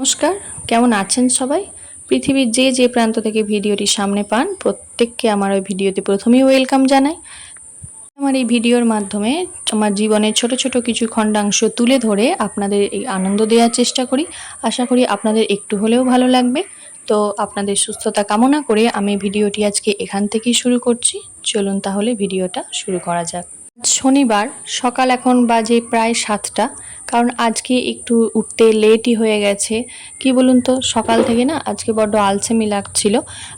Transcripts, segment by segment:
নমস্কার, কেমন আছেন সবাই? পৃথিবীর যে যে প্রান্ত থেকে ভিডিওটি সামনে পান, প্রত্যেককে আমার ওই ভিডিওতে প্রথমেই ওয়েলকাম জানাই। আমার এই ভিডিওর মাধ্যমে আমার জীবনের ছোট ছোট কিছু খণ্ডাংশ তুলে ধরে আপনাদের এই আনন্দ দেওয়ার চেষ্টা করি। আশা করি আপনাদের একটু হলেও ভালো লাগবে। তো আপনাদের সুস্থতা কামনা করে আমি ভিডিওটি আজকে এখান থেকেই শুরু করছি। চলুন তাহলে ভিডিওটা শুরু করা যাক। শনিবার, সকাল এখন বাজে প্রায় সাতটা। কারণ আজকে একটু উঠতে লেটই হয়ে গেছে। কি বলুন তো সকাল থেকে না আজকে বড্ড আলসেমি লাগছিল।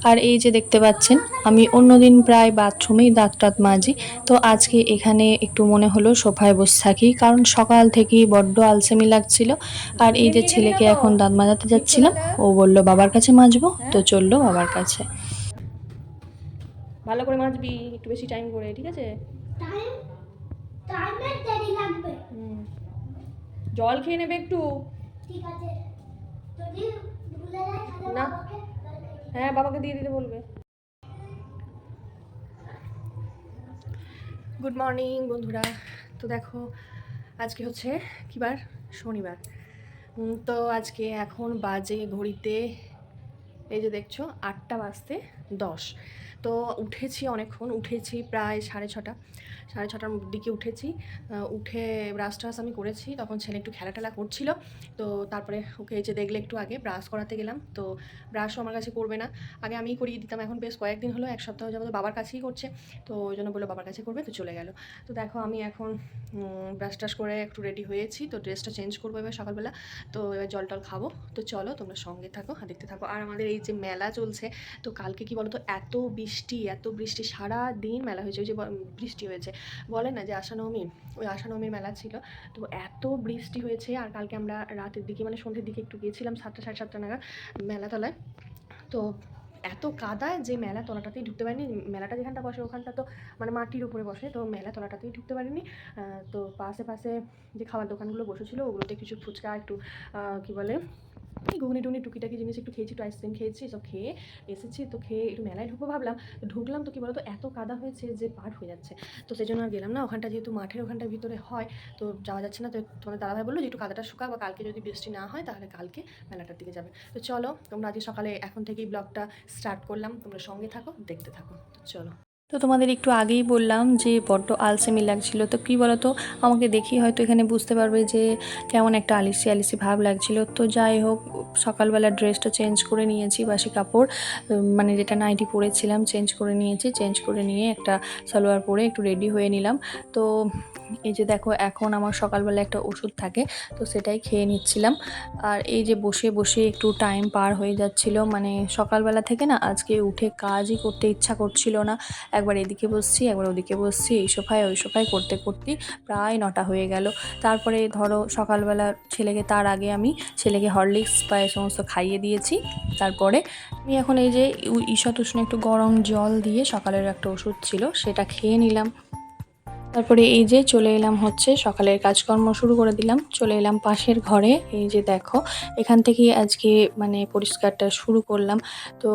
আর এই যে দেখতে পাচ্ছেন আমি অন্যদিন প্রায় বাথরুমেই দাঁত টাত মাজি। তো আজকে এখানে একটু মনে হলো সোফায় বসে থাকি কারণ সকাল থেকেই বড্ড আলসেমি লাগছিল। আর এই যে ছেলেকে এখন দাঁত মাজাতে যাচ্ছিলাম ও বলল বাবার কাছে মাজবো? তো চলল বাবার কাছে। ভালো করে মাজবি একটু বেশি টাইম করে ঠিক আছে? টাইম টাইমের দেরি লাগবে। জল খেয়ে নেবে একটু? ঠিক আছে। যদি ভুলে যায় না। হ্যাঁ বাবাকে দিয়ে দিতে বলবে। গুড মর্নিং বন্ধুরা। তো দেখো আজকে হচ্ছে কী বার শনিবার তো আজকে এখন বাজে ঘড়িতে এই যে দেখছ আটটা বাজতে দশ। তো উঠেছি অনেকক্ষণ, উঠেছি প্রায় সাড়ে ছটা, সাড়ে ছটার দিকে উঠেছি। উঠে ব্রাশ ট্রাশ আমি করেছি, তখন ছেলে একটু খেলা টেলা করছিল। তো তারপরে ওকে যে দেখলে একটু আগে ব্রাশ করাতে গেলাম। তো ব্রাশও আমার কাছে করবে না। আগে আমি করিয়ে দিতাম, এখন বেশ কয়েকদিন হলো, এক সপ্তাহ যাবত বাবার কাছেই করছে। তো ওই জন্য বলল বাবার কাছে করবে, তো চলে গেল। তো দেখো আমি এখন ব্রাশ ট্রাশ করে একটু রেডি হয়েছি। তো ড্রেসটা চেঞ্জ করব এবার সকালবেলা। তো এবার জল টল খাব। তো চলো তোমরা সঙ্গে থাকো, দেখতে থাকো। আর আমাদের এই যে মেলা চলছে, তো কালকে কি বলো তো এত বৃষ্টি, এত বৃষ্টি সারা দিন মেলা হয়েছে, ওই যে বৃষ্টি হয়েছে। বলে না যে আশানবমী, ওই আশানবমীর মেলা ছিল। তো এত বৃষ্টি হয়েছে, আর কালকে আমরা রাতের দিকে মানে সন্ধ্যের দিকে একটু গিয়েছিলাম, সাতটা, সাড়ে সাতটা নাগাদ মেলাতলায়। তো এত কাদায় যে মেলা তলাটাতেই ঢুকতে পারিনি। মেলাটা যেখানটা বসে, ওখানটা তো মানে মাটির উপরে বসে, তো মেলা তলাটাতেই ঢুকতে পারিনি। তো পাশে পাশে যে খাবার দোকানগুলো বসেছিল, ওগুলোতে কিছু ফুচকা, একটু কী বলে এই ঘুগনি টুগনি টুকিটাকি জিনিস একটু খেয়েছি, একটু আইসক্রিম খেয়েছি সব খেয়ে এসেছি, তো খেয়ে একটু মেলায় ঢুকবো ভাবলাম। তো ঢুকলাম তো কী বলতো, এত কাদা হয়েছে যে পার হয়ে যাচ্ছে। তো সেই জন্য আর গেলাম না, ওখানটা যেহেতু মাঠের ওখানটার ভিতরে হয়, তো যাওয়া যাচ্ছে না, তো তোমাদের দাদাভাই বলল যে একটু কাদাটা শুকা বা কালকে যদি বৃষ্টি না হয় তাহলে কালকে মেলাটার দিকে যাবে। তো চলো, তোমরা আজকে সকালে এখন থেকেই ব্লগটা স্টার্ট করলাম, তোমরা সঙ্গে থাকো, দেখতে থাকো। তো চলো। তো তোমাদের একটু আগেই বললাম যে বড্ড আলসেমি লাগছিল। তো কী বলো তো আমাকে দেখি হয়তো এখানে বুঝতে পারবে যে কেমন একটা আলিসি আলিসি ভাব লাগছিল। তো যাই হোক, সকালবেলা ড্রেসটা চেঞ্জ করে নিয়েছি, বাসি কাপড় মানে যেটা নাইটি পরেছিলাম, চেঞ্জ করে নিয়েছি, চেঞ্জ করে নিয়ে একটা সালোয়ার পরে একটু রেডি হয়ে নিলাম। তো এই যে দেখো, এখন আমার সকালবেলা একটা ওষুধ থাকে, তো সেটাই খেয়ে নিচ্ছিলাম। আর এই যে বসে বসে একটু টাইম পার হয়ে যাচ্ছিল মানে সকালবেলা থেকে না আজকে উঠে কাজই করতে ইচ্ছা করছিল না। একবার এদিকে বসছি, একবার ওদিকে বসছি, এই সোফায়, ওই সোফায় করতে করতেই প্রায় নটা হয়ে গেল। তারপরে ধরো সকালবেলা ছেলেকে, তার আগে আমি ছেলেকে হরলিক্স বা এই সমস্ত খাইয়ে দিয়েছি। তারপরে আমি এখন এই যে ঈষৎ উষ্ণ একটু গরম জল দিয়ে সকালের একটা ওষুধ ছিল, সেটা খেয়ে নিলাম। তারপরে এই যে চলে এলাম হচ্ছে সকালের কাজকর্ম শুরু করে দিলাম। চলে এলাম পাশের ঘরে। এই যে দেখো, এখান থেকেই আজকে মানে পরিষ্কারটা শুরু করলাম। তো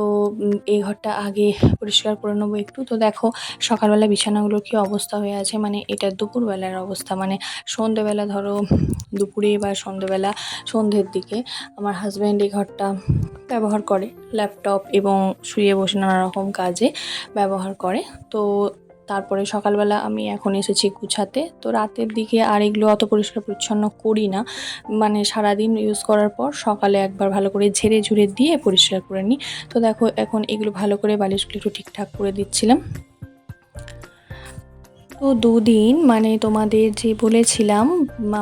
এই ঘরটা আগে পরিষ্কার করে নেব একটু। তো দেখো, সকালবেলা বিছানাগুলোর কি অবস্থা হয়ে আছে? মানে এটা দুপুরবেলার অবস্থা। মানে সন্ধেবেলা ধরো দুপুরে বা সন্ধেবেলা সন্ধ্যের দিকে আমার হাজব্যান্ড এই ঘরটা ব্যবহার করে। ল্যাপটপ এবং শুয়ে বসে নানা রকম কাজে ব্যবহার করে। তো তারপরে সকালবেলা আমি এখন এসেছি গুছাতে। তো রাতের দিকে আর এগুলো অত পরিষ্কার পরিচ্ছন্ন করি না। মানে সারাদিন ইউজ করার পর সকালে একবার ভালো করে ঝেড়ে ঝুড়ে দিয়ে পরিষ্কার করে নিই। তো দেখো এখন এগুলো ভালো করে বালিশগুলো একটু ঠিকঠাক করে দিচ্ছিলাম। তো দুদিন মানে তোমাদের যে বলেছিলাম,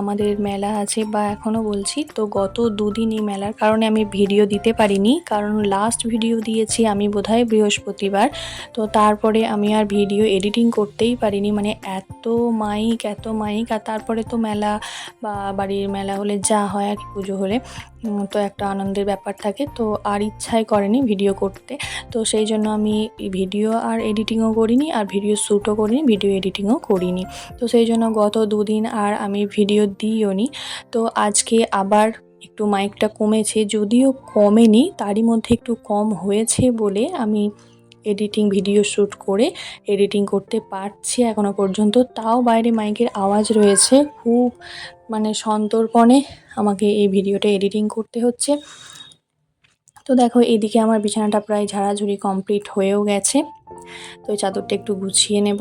আমাদের মেলা আছে বা এখনও বলছি, তো গত দুদিন এই মেলার কারণে আমি ভিডিও দিতে পারিনি। কারণ লাস্ট ভিডিও দিয়েছি আমি বোধহয় বৃহস্পতিবার, তো তারপরে আমি আর ভিডিও এডিটিং করতেই পারিনি। মানে এত মাইক এত মাইক আর তারপরে তো মেলা বা বাড়ির মেলা হলে যা হয় আর কি পুজো হলে তো একটা আনন্দের ব্যাপার থাকে, তো আর ইচ্ছাই করেনি ভিডিও করতে। তো সেই জন্য আমি ভিডিও আর এডিটিংও করিনি, আর ভিডিও শ্যুটও করিনি, ভিডিও এডিটিংও করিনি। তো সেই জন্য গত দুদিন আর আমি ভিডিও দিইও নি তো আজকে আবার একটু মাইকটা কমেছে, যদিও কমেনি, তারই মধ্যে একটু কম হয়েছে বলে আমি এডিটিং ভিডিও শ্যুট করে এডিটিং করতে পারছি এখনও পর্যন্ত। তাও বাইরে মাইকের আওয়াজ রয়েছে। খুব মানে সন্তর্পণে আমাকে এই ভিডিওটা এডিটিং করতে হচ্ছে। তো দেখো, এদিকে আমার বিছানাটা প্রায় ঝাড়াঝুড়ি কমপ্লিট হয়েও গেছে। তো চাদরটা একটু গুছিয়ে নেব।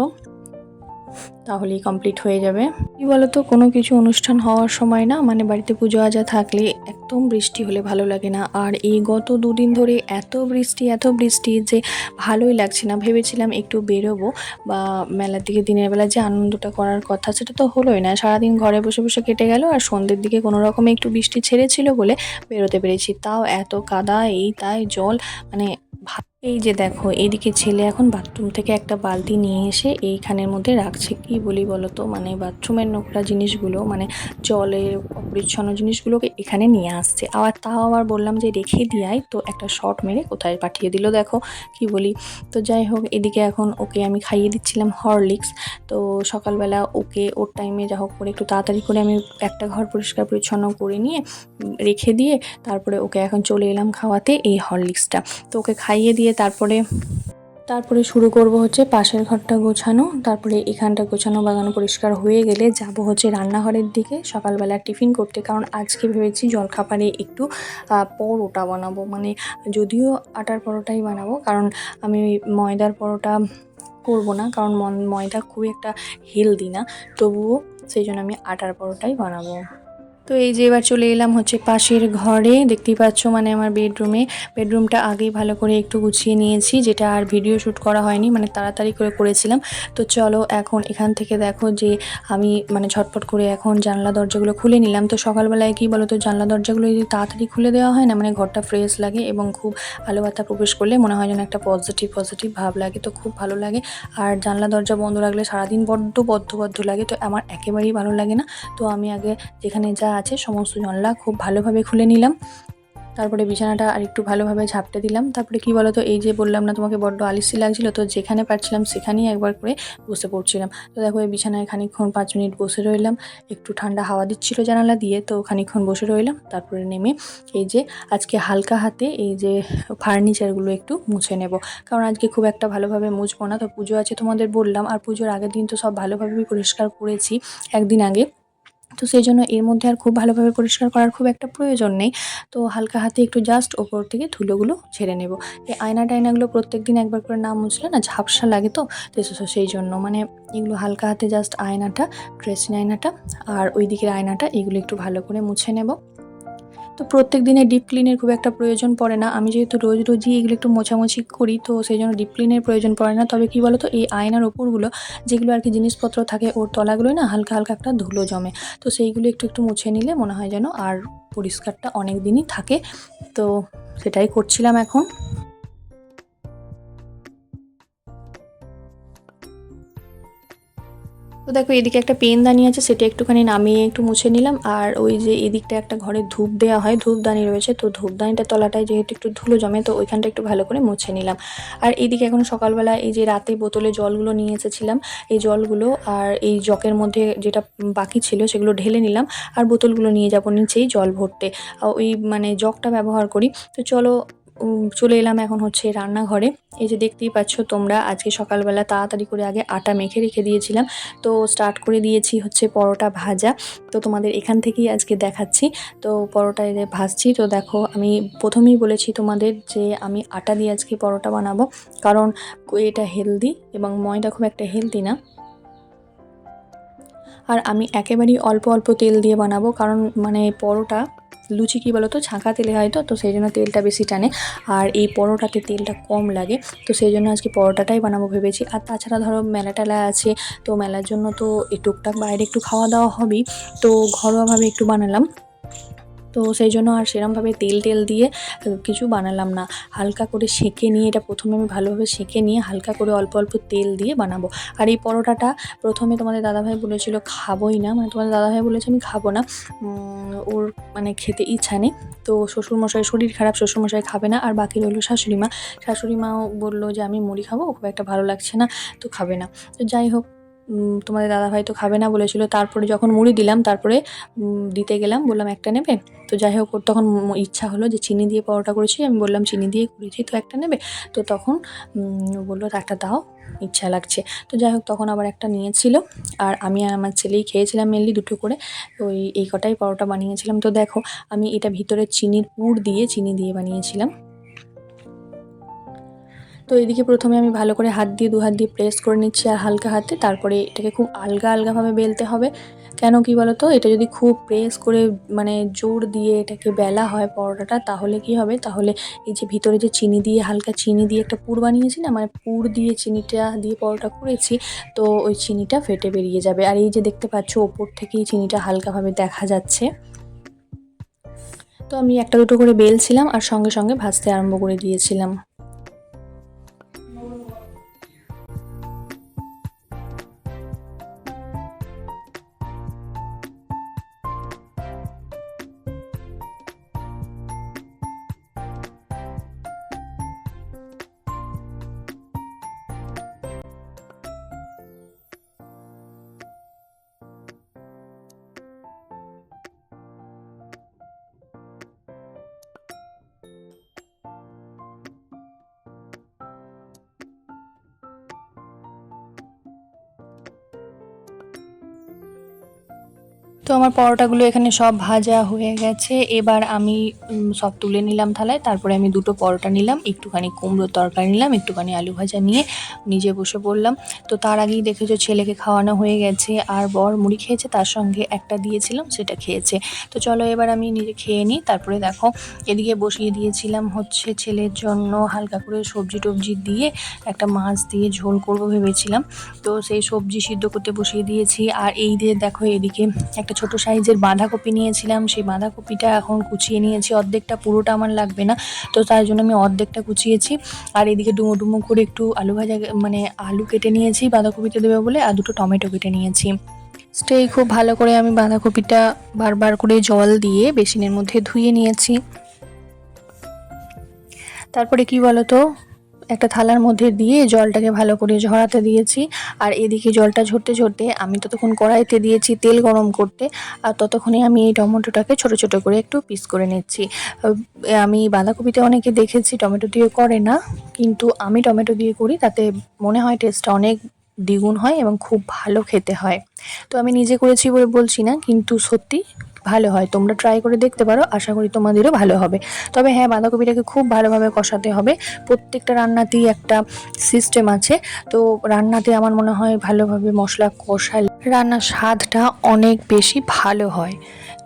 তাহলেই কমপ্লিট হয়ে যাবে। কি বলতো, কোনো কিছু অনুষ্ঠান হওয়ার সময় না মানে বাড়িতে পুজো আজা থাকলে একদম বৃষ্টি হলে ভালো লাগে না। আর এই গত দুদিন ধরে এত বৃষ্টি এত বৃষ্টি যে ভালোই লাগছে না। ভেবেছিলাম একটু বেরোবো বা মেলার দিকে দিনের বেলা যে আনন্দটা করার কথা, সেটা তো হলোই না। সারাদিন ঘরে বসে বসে কেটে গেল আর সন্ধ্যের দিকে কোনো রকমে একটু বৃষ্টি ছেড়েছিল বলে বেরোতে পেরেছি। তাও এত কাদা, এই তাই জল মানে ভা- এই যে দেখো, এদিকে ছেলে এখন বাথরুম থেকে একটা বালতি নিয়ে এসে এইখানের মধ্যে রাখছে। কি বলি বলতো? মানে বাথরুমের নোংরা জিনিসগুলো মানে জলের অপরিচ্ছন্ন জিনিসগুলোকে এখানে নিয়ে আসছে। আবার তাও আবার বললাম যে রেখে দিয়াই তো একটা শর্ট মেরে কোথায় পাঠিয়ে দিল দেখো, কি বলি। তো যাই হোক, এদিকে এখন ওকে আমি খাইয়ে দিচ্ছিলাম হরলিক্স। তো সকালবেলা ওকে ওর টাইমে যা হোক করে একটু তাড়াতাড়ি করে আমি একটা ঘর পরিষ্কার পরিচ্ছন্ন করে নিয়ে রেখে দিয়ে তারপরে ওকে এখন চলে এলাম খাওয়াতে এই হরলিক্সটা। তো ওকে খাইয়ে দিয়ে তারপরে তারপরে শুরু করব হচ্ছে পাশের ঘরটা গোছানো, তারপরে এখানটা গোছানো বাগানো পরিষ্কার হয়ে গেলে যাব হচ্ছে রান্নাঘরের দিকে সকালবেলা টিফিন করতে, কারণ আজকে ভেবেছি জলখাবারে একটু পরোটা বানাবো। মানে যদিও আটার পরোটাই বানাবো, কারণ আমি ময়দার পরোটা করব না, কারণ ময়দা খুবই একটা হেলদি না, তবুও সেই জন্য আমি আটার পরোটাই বানাবো। তো এই যে এবার চলে এলাম হচ্ছে পাশের ঘরে, দেখতেই পাচ্ছ মানে আমার বেডরুমে। বেডরুমটা আগেই ভালো করে একটু গুছিয়ে নিয়েছি, যেটা আর ভিডিও শ্যুট করা হয়নি মানে তাড়াতাড়ি করে করেছিলাম। তো চলো এখন এখান থেকে দেখো যে আমি মানে ঝটপট করে এখন জানলা দরজাগুলো খুলে নিলাম। তো সকালবেলায় কি বলো তো জানলা দরজাগুলো যদি তাড়াতাড়ি খুলে দেওয়া হয় না মানে ঘরটা ফ্রেশ লাগে এবং খুব আলো বাতা প্রবেশ করলে মনে হয় যেন একটা পজিটিভ পজিটিভ ভাব লাগে। তো খুব ভালো লাগে। আর জানলা দরজা বন্ধ রাখলে সারাদিন বড্ড বদ্ধ বদ্ধ লাগে, তো আমার একেবারেই ভালো লাগে না। তো আমি আগে যেখানে যা আছে, সমস্ত জানলা খুব ভালোভাবে খুলে নিলাম। তারপরে বিছানাটা আর একটু ভালোভাবে ঝাপটে দিলাম। তারপরে কি বলো তো এই যে বললাম না তোমাকে বড্ড আলিসি লাগছিল, তো যেখানে পারছিলাম সেখানেই একবার করে বসে পড়ছিলাম। তো দেখো, এই বিছানায় খানিকক্ষণ পাঁচ মিনিট বসে রইলাম। একটু ঠান্ডা হাওয়া দিচ্ছিল জানালা দিয়ে, তো খানিকক্ষণ বসে রইলাম। তারপরে নেমে এই যে আজকে হালকা হাতে এই যে ফার্নিচারগুলো একটু মুছে নেব। কারণ আজকে খুব একটা ভালোভাবে মুছবো না, তো পুজো আছে তোমাদের বললাম। আর পুজোর আগের দিন তো সব ভালোভাবেই পরিষ্কার করেছি। একদিন আগে তো সেই জন্য এর মধ্যে আর খুব ভালোভাবে পরিষ্কার করার খুব একটা প্রয়োজন নেই। তো হালকা হাতে একটু জাস্ট ওপর থেকে ধুলোগুলো ছেড়ে নেব। এই আয়না টায়নাগুলো প্রত্যেক দিন একবার করে না মুছলে না ঝাপসা লাগে তো? সেই জন্য মানে এগুলো হালকা হাতে জাস্ট আয়নাটা ড্রেসিং আয়নাটা আর ওই দিকের আয়নাটা এগুলো একটু ভালো করে মুছে নেব। তো প্রত্যেক দিনে ডিপ ক্লিনের খুব একটা প্রয়োজন পড়ে না। আমি যেহেতু রোজ রোজই এগুলো একটু মোছামুছি করি, তো সেই জন্য ডিপ ক্লিনের প্রয়োজন পড়ে না। তবে কি বলো তো এই আয়নার ওপরগুলো, যেগুলো আর কি জিনিসপত্র থাকে ওর তলাগুলোই না, হালকা হালকা একটা ধুলো জমে। তো সেইগুলো একটু একটু মুছে নিলে মনে হয় যেন আর পরিষ্কারটা অনেক দিনই থাকে। তো সেটাই করছিলাম এখন। তো দেখো, এদিকে একটা পেনদানি আছে, সেটা একটুখানি নামিয়ে একটু মুছে নিলাম। আর ওই যে এদিকটা একটা ঘরে ধূপ দেওয়া হয় ধূপদানি রয়েছে। তো ধূপদানিটা তলাটায় যেহেতু একটু ধুলো জমে, তো ওইখানটা একটু ভালো করে মুছে নিলাম। আর এদিকে এখন সকালবেলা এই যে রাতে বোতলে জলগুলো নিয়ে এসেছিলাম, এই জলগুলো আর এই জকের মধ্যে যেটা বাকি ছিল, সেগুলো ঢেলে নিলাম। আর বোতলগুলো নিয়ে যাব নিচেই জল ভরতে। ওই মানে জগটা ব্যবহার করি। তো চলো চলে এলাম এখন হচ্ছে রান্নাঘরে। এই যে দেখতেই পাচ্ছ তোমরা, আজকে সকালবেলা তাড়াতাড়ি করে আগে আটা মেখে রেখে দিয়েছিলাম। তো স্টার্ট করে দিয়েছি হচ্ছে পরোটা ভাজা। তো তোমাদের এখান থেকেই আজকে দেখাচ্ছি। তো পরোটা এদের ভাজছি, তো দেখো আমি প্রথমেই বলেছি তোমাদের যে আমি আটা দিয়ে আজকে পরোটা বানাবো। কারণ এটা হেলদি এবং ময়দা খুব একটা হেলদি না। আর আমি একেবারেই অল্প অল্প তেল দিয়ে বানাবো। কারণ মানে পরোটা লুচি কী বলো তো ছাঁকা তেলে হয় তো তো সেই জন্য তেলটা বেশি টানে। আর এই পরোটাতে তেলটা কম লাগে, তো সেই জন্য আজকে পরোটাটাই বানাবো ভেবেছি। আর তাছাড়া ধরো মেলা টেলা আছে, তো মেলার জন্য তো এই টুকটাক বাইরে একটু খাওয়া দাওয়া হবেই। তো ঘরোয়াভাবে একটু বানালাম। তো সেই জন্য আর সেরমভাবে তেল টেল দিয়ে কিছু বানালাম না। হালকা করে সেঁকে নিয়ে, এটা প্রথমে আমি ভালোভাবে সেঁকে নিয়ে হালকা করে অল্প অল্প তেল দিয়ে বানাবো। আর এই পরোটাটা প্রথমে তোমাদের দাদাভাই বলেছিল, খাবোই না। মানে তোমাদের দাদাভাই বলেছে, আমি খাব না। ওর মানে খেতে ইচ্ছা নেই। তো শ্বশুরমশাই, শরীর খারাপ, শ্বশুরমশাই খাবে না। আর বাকি রইল শাশুড়ি মা শাশুড়ি মাও বলল যে, আমি মুড়ি খাব, খুব একটা ভালো লাগছে না। তো খাবে না। তো যাই হোক তোমাদের দাদাভাই তো খাবে না বলেছিল। তারপরে যখন মুড়ি দিলাম, তারপরে দিতে গেলাম, বললাম একটা নেবে? তো যাই হোক তখন ইচ্ছা হলো যে চিনি দিয়ে পরোটা করেছি। আমি বললাম, চিনি দিয়ে করেছি তো একটা নেবে? তো তখন বলল একটা দাও, ইচ্ছা লাগছে। তো যাই হোক, তখন আবার একটা নিয়েছিল। আর আমি আর আমার ছেলেই খেয়েছিলাম মেনলি দুটো করে। ওই, এই কটাই পরোটা বানিয়েছিলাম। তো দেখো, আমি এটা ভিতরে চিনির পুর দিয়ে চিনি দিয়ে বানিয়েছিলাম। তো এদিকে প্রথমে আমি ভালো করে হাত দিয়ে দু হাত দিয়ে প্রেস করে নিচ্ছি আর হালকা হাতে। তারপরে এটাকে খুব আলগা আলগাভাবে বেলতে হবে। কেন কি বলো তো এটা যদি খুব প্রেস করে মানে জোর দিয়ে এটাকে বেলা হয় পরোটাটা, তাহলে কি হবে? তাহলে এই যে ভিতরে যে চিনি দিয়ে, হালকা চিনি দিয়ে একটা পুর বানিয়েছি না মানে পুর দিয়ে চিনিটা দিয়ে পরোটা করেছি, তো ওই চিনিটা ফেটে বেরিয়ে যাবে। আর এই যে দেখতে পাচ্ছ, ওপর থেকেই চিনিটা হালকাভাবে দেখা যাচ্ছে। তো আমি একটা দুটো করে বেলছিলাম আর সঙ্গে সঙ্গে ভাজতে আরম্ভ করে দিয়েছিলাম। Thank you. তো আমার পরোটাগুলো এখানে সব ভাজা হয়ে গেছে। এবার আমি সব তুলে নিলাম থালায়। তারপরে আমি দুটো পরোটা নিলাম, একটুখানি কুমড়োর তরকারি নিলাম, একটুখানি আলু ভাজা নিয়ে নিজে বসে পড়লাম। তো তার আগেই দেখেছ ছেলেকে খাওয়ানো হয়ে গেছে, আর বর মুড়ি খেয়েছে, তার সঙ্গে একটা দিয়েছিলাম, সেটা খেয়েছে। তো চলো এবার আমি নিজে খেয়ে নিই। তারপরে দেখো, এদিকে বসিয়ে দিয়েছিলাম হচ্ছে ছেলের জন্য হালকা করে সবজি টবজি দিয়ে একটা মাছ দিয়ে ঝোল করব ভেবেছিলাম। তো সেই সবজি সিদ্ধ করতে বসিয়ে দিয়েছি। আর এই দিয়ে দেখো এদিকে একটা ছোট সাইজের বাঁধাকপি নিয়েছিলাম, সেই বাঁধাকপিটা এখন কুচিয়ে নিয়েছি। অর্ধেকটা পুরোটা আমার লাগবে না, তো তার জন্য আমি অর্ধেকটা কুচিয়েছি। আর এদিকে ডুমো ডুমো করে একটু আলু ভাজা মানে আলু কেটে নিয়েছি, বাঁধাকপিতে দেবে বলে, আর দুটো টমেটো কেটে নিয়েছি। স্টেই খুব ভালো করে আমি বাঁধাকপিটা বারবার করে জল দিয়ে বেসিনের মধ্যে ধুয়ে নিয়েছি। তারপরে কি বলতো? একটা থালার মধ্যে দিয়ে জলটাকে ভালো করে ঝরাতে দিয়েছি। আর এদিকে জলটা ঝরতে ঝরতে আমি ততক্ষণ কড়াইতে দিয়েছি তেল গরম করতে। আর ততক্ষণে আমি এই টমেটোটাকে ছোট ছোট করে একটু পিস করে নিচ্ছি। আমি বাঁধাকপিতে অনেকে দেখেছি টমেটো দিয়ে করে না। কিন্তু আমি টমেটো দিয়ে করি, তাতে মনে হয় টেস্টটা অনেক দ্বিগুণ হয় এবং খুব ভালো খেতে হয়। তো আমি নিজে করেছি বলে বলছি না, কিন্তু সত্যি ভালো হয়। তোমরা ট্রাই করে দেখতে পারো, আশা করি তোমাদেরও ভালো হবে। তবে হ্যাঁ বাঁধাকপিটাকে খুব ভালোভাবে কষাতে হবে। প্রত্যেকটা রান্নাতেই একটা সিস্টেম আছে। তো রান্নাতে আমার মনে হয় ভালোভাবে মশলা কষালে রান্নার স্বাদটা অনেক বেশি ভালো হয়।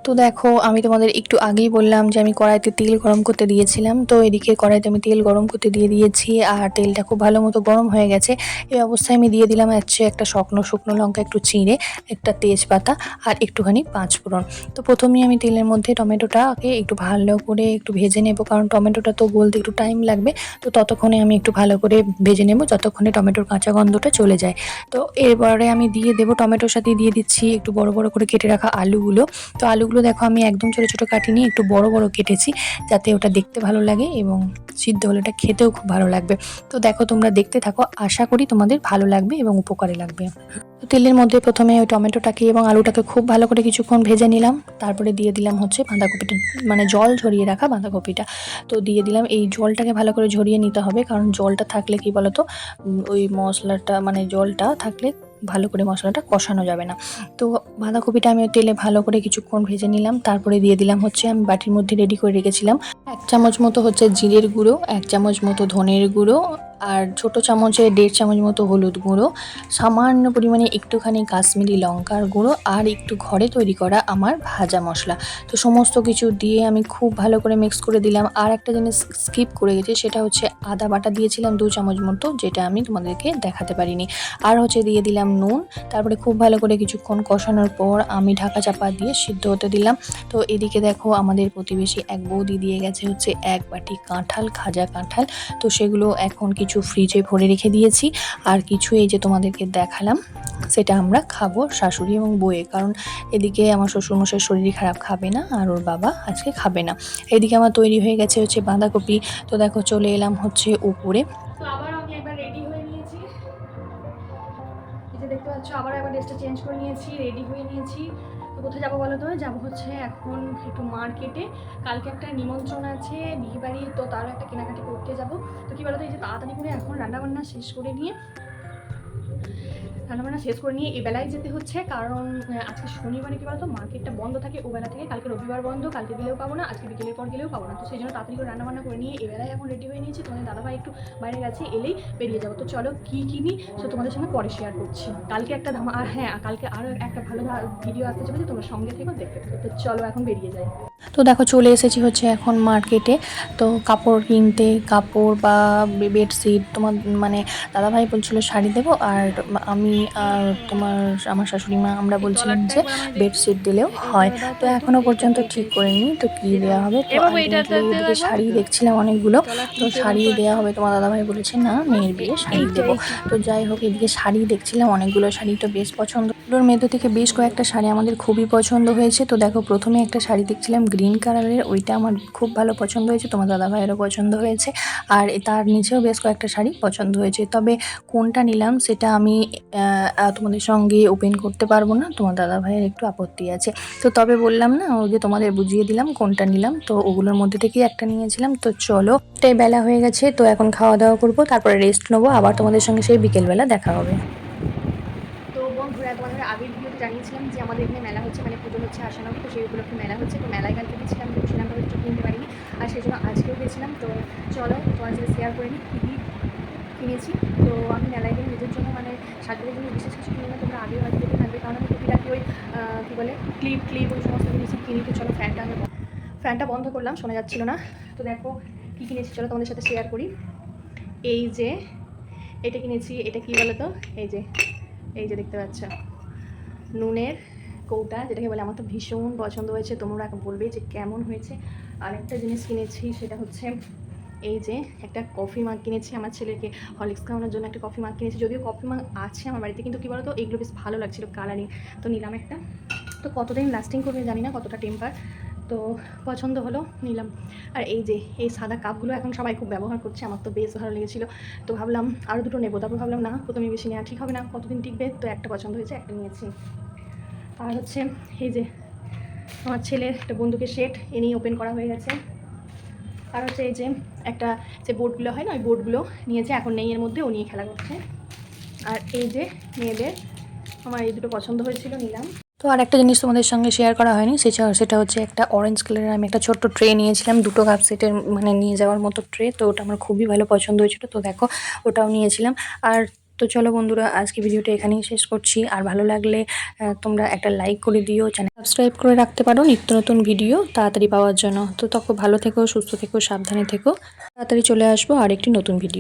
তো দেখো, আমি তোমাদের একটু আগেই বললাম যে আমি কড়াইতে তেল গরম করতে দিয়েছিলাম। তো এদিকে কড়াইতে আমি তেল গরম করতে দিয়ে দিয়েছি আর তেলটা খুব ভালো মতো গরম হয়ে গেছে। এই অবস্থায় আমি দিয়ে দিলাম হচ্ছে একটা শুকনো শুকনো লঙ্কা, একটু চিঁড়ে, একটা তেজপাতা আর একটুখানি পাঁচ ফোড়ন। তো প্রথমেই আমি তেলের মধ্যে টমেটোটাকে একটু ভালো করে একটু ভেজে নেব, কারণ টমেটোটা তো বলতে একটু টাইম লাগবে। তো ততক্ষণে আমি একটু ভালো করে ভেজে নেব, যতক্ষণে টমেটোর কাঁচা গন্ধটা চলে যায়। তো এরপরে আমি দিয়ে দেবো টমেটোর সাথে দিয়ে দিচ্ছি একটু বড় বড় করে কেটে রাখা আলুগুলো। তো আলুগুলো দেখো আমি একদম ছোটো ছোটো কাটিনি একটু বড় বড় কেটেছি যাতে ওটা দেখতে ভালো লাগে এবং সিদ্ধ হলে ওটা খেতেও খুব ভালো লাগবে। তো দেখো তোমরা দেখতে থাকো, আশা করি তোমাদের ভালো লাগবে এবং উপকারে লাগবে। তো তেলের মধ্যে প্রথমে ওই টমেটোটাকে এবং আলুটাকে খুব ভালো করে কিছুক্ষণ ভেজে নিলাম। তারপরে দিয়ে দিলাম হচ্ছে বাঁধাকপিটা মানে জল ঝরিয়ে রাখা বাঁধাকপিটা। তো দিয়ে দিলাম এই জলটাকে ভালো করে ঝরিয়ে নিতে হবে, কারণ জলটা থাকলে কি বলতো? ওই মশলাটা মানে জলটা থাকলে ভালো করে মশলাটা কষানো যাবে না। তো বাঁধাকপিটা আমি তেলে ভালো করে কিছুক্ষণ ভেজে নিলাম, তারপরে দিয়ে দিলাম হচ্ছে আমি বাটির মধ্যে রেডি করে রেখেছিলাম। এক চামচ মতো হচ্ছে জিরের গুঁড়ো, এক চামচ মতো ধনের গুঁড়ো আর ছোট চামচে দেড় চামচ মতো হলুদ গুঁড়ো, সামান্য পরিমাণে একটুখানি কাশ্মীরি লঙ্কার গুঁড়ো আর একটু ঘরে তৈরি করা আমার ভাজা মশলা। তো সমস্ত কিছু দিয়ে আমি খুব ভালো করে মিক্স করে দিলাম। আর একটা জিনিস স্কিপ করে গেছি, সেটা হচ্ছে আদা বাটা দিয়েছিলাম দু চামচ মতো, যেটা আমি তোমাদেরকে দেখাতে পারিনি। আর হচ্ছে দিয়ে দিলাম নুন, তারপরে খুব ভালো করে কিছুক্ষণ কষানোর পর আমি ঢাকা চাপা দিয়ে সিদ্ধ হতে দিলাম। তো এদিকে দেখো আমাদের প্রতিবেশী এক বৌদি দিয়ে গেছে হচ্ছে এক বাটি কাঁঠাল, খাজা কাঁঠাল। তো সেগুলো এখন কিছু ফ্রিজে ভরে রেখে দিয়েছি। আর কিছু এই যে তোমাদেরকে দেখালাম, সেটা আমরা খাব শাশুড়ি এবং বউয়ে কারণ এদিকে আমার শ্বশুরমশাই শরীর খারাপ খাবে না, আর ওর বাবা আজকে খাবে না। এদিকে আমার তৈরি হয়ে গেছে হচ্ছে বাঁধাকপি। তো দেখো, চলে এলাম হচ্ছে উপরে আবার দেখতে পাচ্ছ, আবার একবার ড্রেসটা চেঞ্জ করে নিয়েছি রেডি হয়ে নিয়েছি। তো কোথায় যাব বলো তো? যাব হচ্ছে এখন একটু মার্কেটে কালকে একটা নিমন্ত্রণ আছে বিয়েবাড়ি তো তারও একটা কেনাকাটি করতে যাব। তো কী বলো তো, এই যে তাড়াতাড়ি করে এখন রান্নাবান্না শেষ করে নিয়ে রান্নাবান্না শেষ করে নিয়ে এবেলায় যেতে হচ্ছে, কারণ আজকে শনিবারে কী বলতো, মার্কেটটা বন্ধ থাকে, ও বেলা থেকে কালকে রবিবার বন্ধ, কালকে গেলেও পাবো না, আজকে বিকেলের পর গেলেও পাবো না। তো সেই জন্য তাড়াতাড়ি করে রান্নাবান্না করে নিয়ে এবেলায় এখন রেডি হয়ে নিয়েছি তোমাদের দাদাভাই একটু বাইরে গেছে, এলেই বেরিয়ে যাব। তো চলো কী কিনি, তো তোমাদের সঙ্গে পরে শেয়ার করছি। কালকে একটা ধামা, আর হ্যাঁ কালকে আরও একটা ভালো ভিডিও আসতে চলেছে, তোমরা সঙ্গে থেকেও দেখতে তো চলো এখন বেরিয়ে যাই। তো দেখো চলে এসেছি হচ্ছে এখন মার্কেটে তো কাপড় কিনতে কাপড় বা বেডশিট তোমার মানে দাদাভাই বলছিল শাড়ি দেবো আর আমি আর তোমার আমার শাশুড়ি মা আমরা বলছিলাম যে বেডশিট দিলেও হয়। তো এখনও পর্যন্ত ঠিক করিনি তো কী দেওয়া হবে? তো এদিকে শাড়ি দেখছিলাম অনেকগুলো। তো শাড়ি দেওয়া হবে তোমার দাদাভাই বলেছে না মেয়ের বিয়ে শাড়ি দেবো। তো যাই হোক এদিকে শাড়ি দেখছিলাম অনেকগুলো শাড়ি তো বেশ পছন্দ। মেয়েদের থেকে বেশ কয়েকটা শাড়ি আমাদের খুবই পছন্দ হয়েছে। তো দেখো প্রথমে একটা শাড়ি দেখছিলাম গ্রিন কালারের ওইটা আমার খুব ভালো পছন্দ হয়েছে, তোমার দাদা ভাইয়েরও পছন্দ হয়েছে, আর তার নিচেও বেশ কয়েকটা শাড়ি পছন্দ হয়েছে, তবে কোনটা নিলাম সেটা আমি তোমাদের সঙ্গে ওপেন করতে পারব না, তোমার দাদা ভাইয়ের একটু আপত্তি আছে, তো তবে বললাম না, ওই যে তোমাদের বুঝিয়ে দিলাম কোনটা নিলাম, তো ওগুলোর মধ্যে থেকেই একটা নিয়েছিলাম, তো চলো তাই বেলা হয়ে গেছে, তো এখন খাওয়া দাওয়া করব, তারপরে রেস্ট নেব, আবার তোমাদের সঙ্গে সেই বিকেলবেলা দেখা হবে। তোমাদের আগের ভিডিওতে জানিয়েছিলাম যে আমাদের এখানে মেলা হচ্ছে মানে পুজো হচ্ছে আসানো তো সেই উপলক্ষে মেলা হচ্ছে, তো মেলায় কালকে গেছিলাম তো সেরকম কিছু কিনতে পারিনি। আর সেই জন্য আজকেও গেছিলাম, তো চলো তোমার সাথে শেয়ার করে নিই কী কিনেছি। তো আমি মেলায় গিয়ে নিজের জন্য মানে সাজগোজের জন্য বিশেষ কিছু কিনে না, তোমরা আগেও হয়তো দেখে থাকবে, কারণ আমি টুকিটাকি ওই কী বলে ক্লিপ ক্লিপ ওই সমস্ত জিনিস কিনি, তো চলো ফ্যানটা আমি ফ্যানটা বন্ধ করলাম, শোনা যাচ্ছিল না। তো দেখো কী কিনেছি, চলো তোমাদের সাথে শেয়ার করি। এই যে, এটা কিনেছি, এটা কী বলো তো এই যে এই যে দেখতে পাচ্ছ। নুনের কৌটা, যেটাকে বলে আমার তো ভীষণ পছন্দ হয়েছে। তোমরা বলবে যে কেমন হয়েছে। আরেকটা জিনিস কিনেছি, সেটা হচ্ছে এই যে একটা কফি মাগ কিনেছি আমার ছেলেকে। হলিক্স খাওয়ানোর জন্য একটা কফি মাগ কিনেছি। যদিও কফি মাগ আছে আমার বাড়িতে, কিন্তু কী বলতো, এগুলো বেশ ভালো লাগছিল, কালারিং। তো নিলাম একটা। তো কতদিন লাস্টিং করবে জানি না, কতটা টেম্পার। তো পছন্দ হলো, নিলাম। আর এই যে, এই সাদা কাপগুলো এখন সবাই খুব ব্যবহার করছে, আমার তো বেশ ভালো লেগেছিলো। তো ভাবলাম আরও দুটো নেব, তারপর ভাবলাম, না, প্রথমে বেশি নেওয়া ঠিক হবে না, কতদিন টিকবে? তো একটা পছন্দ হয়েছে, একটা নিয়েছি। আর হচ্ছে, এই যে, আমার ছেলের একটা বন্ধুকে এ নিয়ে ওপেন করা হয়ে গেছে। আর হচ্ছে, এই যে, একটা যে বোর্ডগুলো হয় না, ওই বোর্ডগুলো নিয়েছে, এখন নেই, এর মধ্যে ও নিয়ে খেলা করছে। আর এই যে, মেয়েদের, আমার এই দুটো পছন্দ হয়েছিল, নিলাম। তো আর একটা জিনিস তোমাদের সঙ্গে শেয়ার করা হয়নি, সেটা সেটা হচ্ছে একটা অরেঞ্জ কালারের আমি একটা ছোট্ট ট্রে নিয়েছিলাম, দুটো কাপ সেটের মানে নিয়ে যাওয়ার মতো ট্রে তো ওটা আমার খুবই ভালো পছন্দ হয়েছিল, তো দেখো ওটাও নিয়েছিলাম। আর তো চলো বন্ধুরা, আজকে ভিডিওটা এখানেই শেষ করছি, আর ভালো লাগলে তোমরা একটা লাইক করে দিও চ্যানেল সাবস্ক্রাইব করে রাখতে পারো নিত্য নতুন ভিডিও তাড়াতাড়ি পাওয়ার জন্য। তো তখন ভালো থেকো, সুস্থ থেকো, সাবধানে থেকো, তাড়াতাড়ি চলে আসব আর একটি নতুন ভিডিও